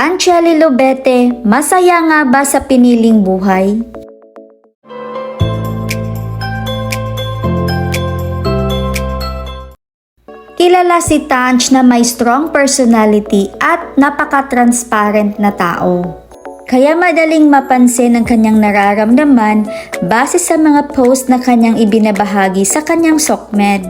Tanchelli Lobete, masaya nga ba sa piniling buhay? Kilala si Tanch na may strong personality at napaka-transparent na tao. Kaya madaling mapansin ang kanyang nararamdaman base sa mga post na kanyang ibinabahagi sa kanyang sokmed.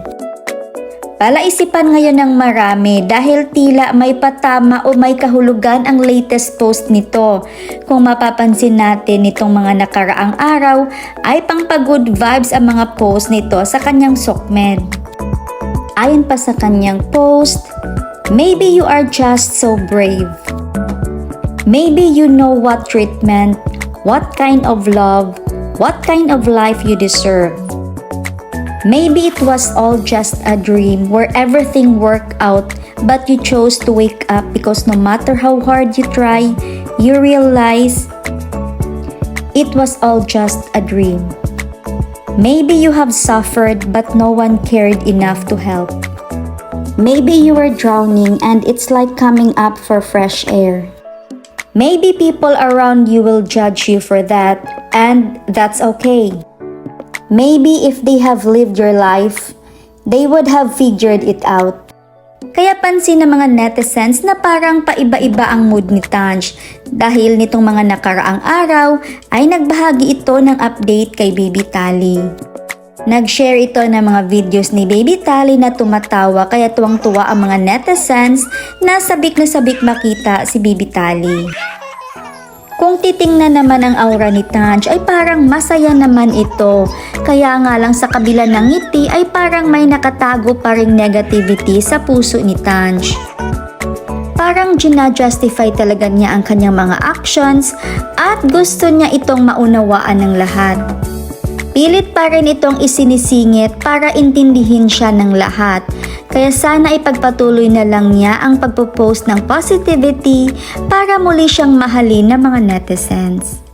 Palaisipan ngayon ng marami dahil tila may patama o may kahulugan ang latest post nito. Kung mapapansin natin nitong mga nakaraang araw ay pang good vibes ang mga post nito sa kanyang sokmed. Ayon pa sa kanyang post, Maybe you are just so brave. Maybe you know what treatment, what kind of love, what kind of life you deserve. Maybe it was all just a dream where everything worked out but you chose to wake up because no matter how hard you try, you realize it was all just a dream. Maybe you have suffered but no one cared enough to help. Maybe you were drowning and it's like coming up for fresh air. Maybe people around you will judge you for that and that's okay. Maybe if they have lived your life, they would have figured it out. Kaya pansin ng mga netizens na parang paiba-iba ang mood ni Tanj dahil nitong mga nakaraang araw ay nagbahagi ito ng update kay Baby Tali. Nag-share ito ng mga videos ni Baby Tali na tumatawa kaya tuwang-tuwa ang mga netizens na sabik na sabik makita si Baby Tali. Titingnan naman ang aura ni Tanj ay parang masaya naman ito. Kaya nga lang sa kabila ng ngiti ay parang may nakatago pa ring negativity sa puso ni Tanj. Parang ginajustify talaga niya ang kanyang mga actions at gusto niya itong maunawaan ng lahat. Pilit pa rin itong isinisingit para intindihin siya ng lahat. Kaya sana ipagpatuloy na lang niya ang pagpo-post ng positivity para muli siyang mahalin ng mga netizens.